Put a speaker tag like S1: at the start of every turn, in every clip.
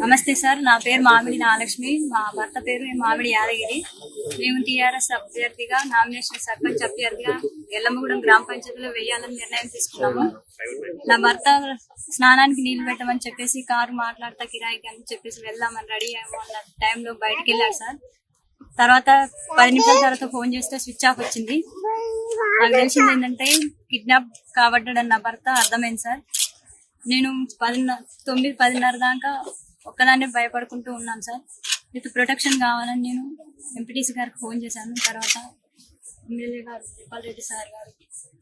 S1: నమస్తే సార్ నా పేరు మామిడి నాగలక్ష్మి మా భర్త పేరు మామిడి యాదగిరి. మేము టీఆర్ఎస్ అభ్యర్థిగా నామినేషన్ సర్పంచ్ అభ్యర్థిగా ఎల్లమ్మగూడెం గ్రామ పంచాయతీలో వేయాలని నిర్ణయం తీసుకున్నాము. నా భర్త స్నానానికి నీళ్ళు పెట్టమని చెప్పేసి కారు మాట్లాడతా కిరాయికి అని చెప్పేసి వెళ్దామని రెడీ అయ్యాము అన్న టైంలో బయటకు వెళ్ళాడు సార్. తర్వాత పది నిమిషాల తర్వాత ఫోన్ చేస్తే స్విచ్ ఆఫ్ వచ్చింది. నాకు తెలిసింది ఏంటంటే కిడ్నాప్ కాబడ్డాడు నా భర్త అర్థమైంది సార్. నేను పదిన్నర తొమ్మిది పదిన్నర దాకా ఒక్కదాన్నే భయపడుకుంటూ ఉన్నాను సార్. విత్ ప్రొటెక్షన్ కావాలని నేను ఎంపీటీసీ గారికి ఫోన్ చేశాను. తర్వాత ఎమ్మెల్యే గారు గోపాల్ రెడ్డి సార్ గారు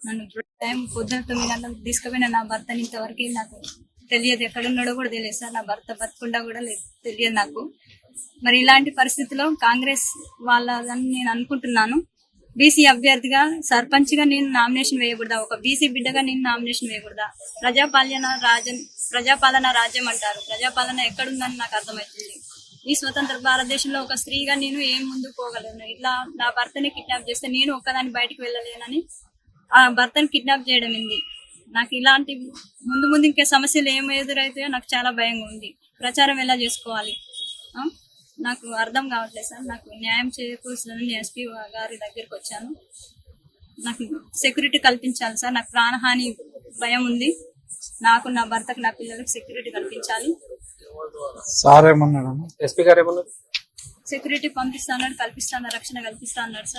S1: నన్ను టైం పొద్దున తొమ్మిది గంటలకు తీసుకుపోయిన నా భర్తని ఇంతవరకు నాకు తెలియదు. ఎక్కడున్నాడో కూడా తెలియదు సార్. నా భర్త బతకుండా కూడా లేదు తెలియదు నాకు. మరి ఇలాంటి పరిస్థితిలో కాంగ్రెస్ వాళ్ళని నేను అనుకుంటున్నాను. బీసీ అభ్యర్థిగా సర్పంచ్గా నేను నామినేషన్ వేయకూడదా? ఒక బీసీ బిడ్డగా నేను నామినేషన్ వేయకూడదా? ప్రజాపాలన రాజ్యం ప్రజాపాలన రాజ్యం అంటారు. ప్రజాపాలన ఎక్కడుందని నాకు అర్థమవుతుంది ఈ స్వతంత్ర భారతదేశంలో ఒక స్త్రీగా నేను ఏం ముందు పోగలను? ఇట్లా నా భర్తని కిడ్నాప్ చేస్తే నేను ఒక్కదాన్ని బయటకు వెళ్ళలేనని ఆ భర్తని కిడ్నాప్ చేయడం ఏంది? నాకు ఇలాంటి ముందు ముందు ఇంకా సమస్యలు ఏం ఎదురైతాయో నాకు చాలా భయంగా ఉంది. ప్రచారం ఎలా చేసుకోవాలి? ఆ? నాకు అర్థం కావట్లేదు సార్. నాకు న్యాయం చేకూర్చాలని ఎస్పీ గారి దగ్గరికి వచ్చాను. నాకు సెక్యూరిటీ కల్పించాలి సార్. నాకు ప్రాణహాని భయం ఉంది. నాకు నా భర్తకు నా పిల్లలకు సెక్యూరిటీ కల్పించాలి.
S2: సార్ ఏమన్నాడు?
S3: ఎస్పీ గారు ఏమన్నారు?
S1: సెక్యూరిటీ పంపిస్తాను కల్పిస్తాను రక్షణ కల్పిస్తా అన్నాడు సార్.